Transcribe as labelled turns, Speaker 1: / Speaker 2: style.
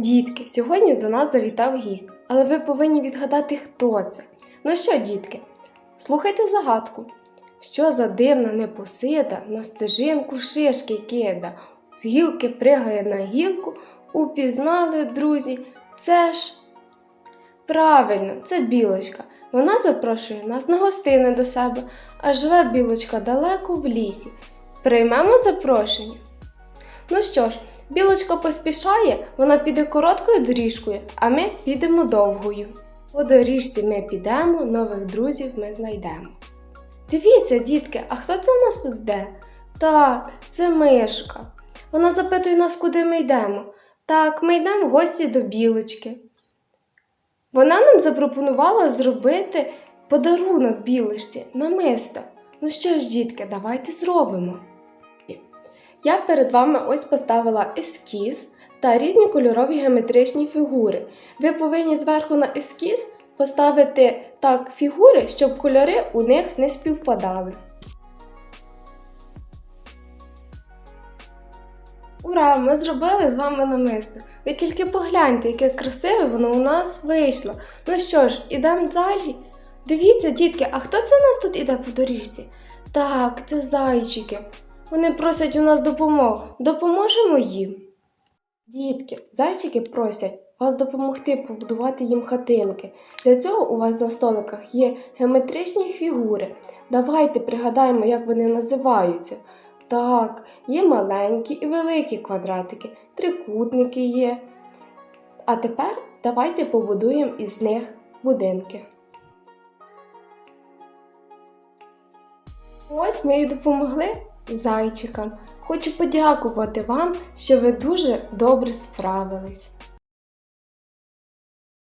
Speaker 1: Дітки, сьогодні до нас завітав гість, але ви повинні відгадати, хто це. Ну що, дітки, слухайте загадку. Що за дивна непосида на стежинку шишки кида, з гілки пригає на гілку, упізнали друзі. Це ж правильно, це білочка. Вона запрошує нас на гостини до себе, а живе білочка далеко в лісі. Приймемо запрошення. Ну що ж, білочка поспішає, вона піде короткою доріжкою, а ми підемо довгою. По доріжці ми підемо, нових друзів ми знайдемо. Дивіться, дітки, а хто це в нас тут йде? Так, це мишка. Вона запитує нас, куди ми йдемо. Так, ми йдемо в гості до білочки. Вона нам запропонувала зробити подарунок білочці намисто. Ну що ж, дітки, давайте зробимо. Я перед вами ось поставила ескіз та різні кольорові геометричні фігури. Ви повинні зверху на ескіз поставити так фігури, щоб кольори у них не співпадали. Ура! Ми зробили з вами намисто. Ви тільки погляньте, яке красиве воно у нас вийшло. Ну що ж, ідемо далі. Дивіться, дітки, а хто це у нас тут іде по доріжці? Так, це зайчики. Вони просять у нас допомог. Допоможемо їм. Дітки, зайчики просять вас допомогти побудувати їм хатинки. Для цього у вас на столиках є геометричні фігури. Давайте пригадаємо, як вони називаються. Так, є маленькі і великі квадратики, трикутники є. А тепер давайте побудуємо із них будинки. Ось ми і допомогли зайчикам. Хочу подякувати вам, що ви дуже добре справились.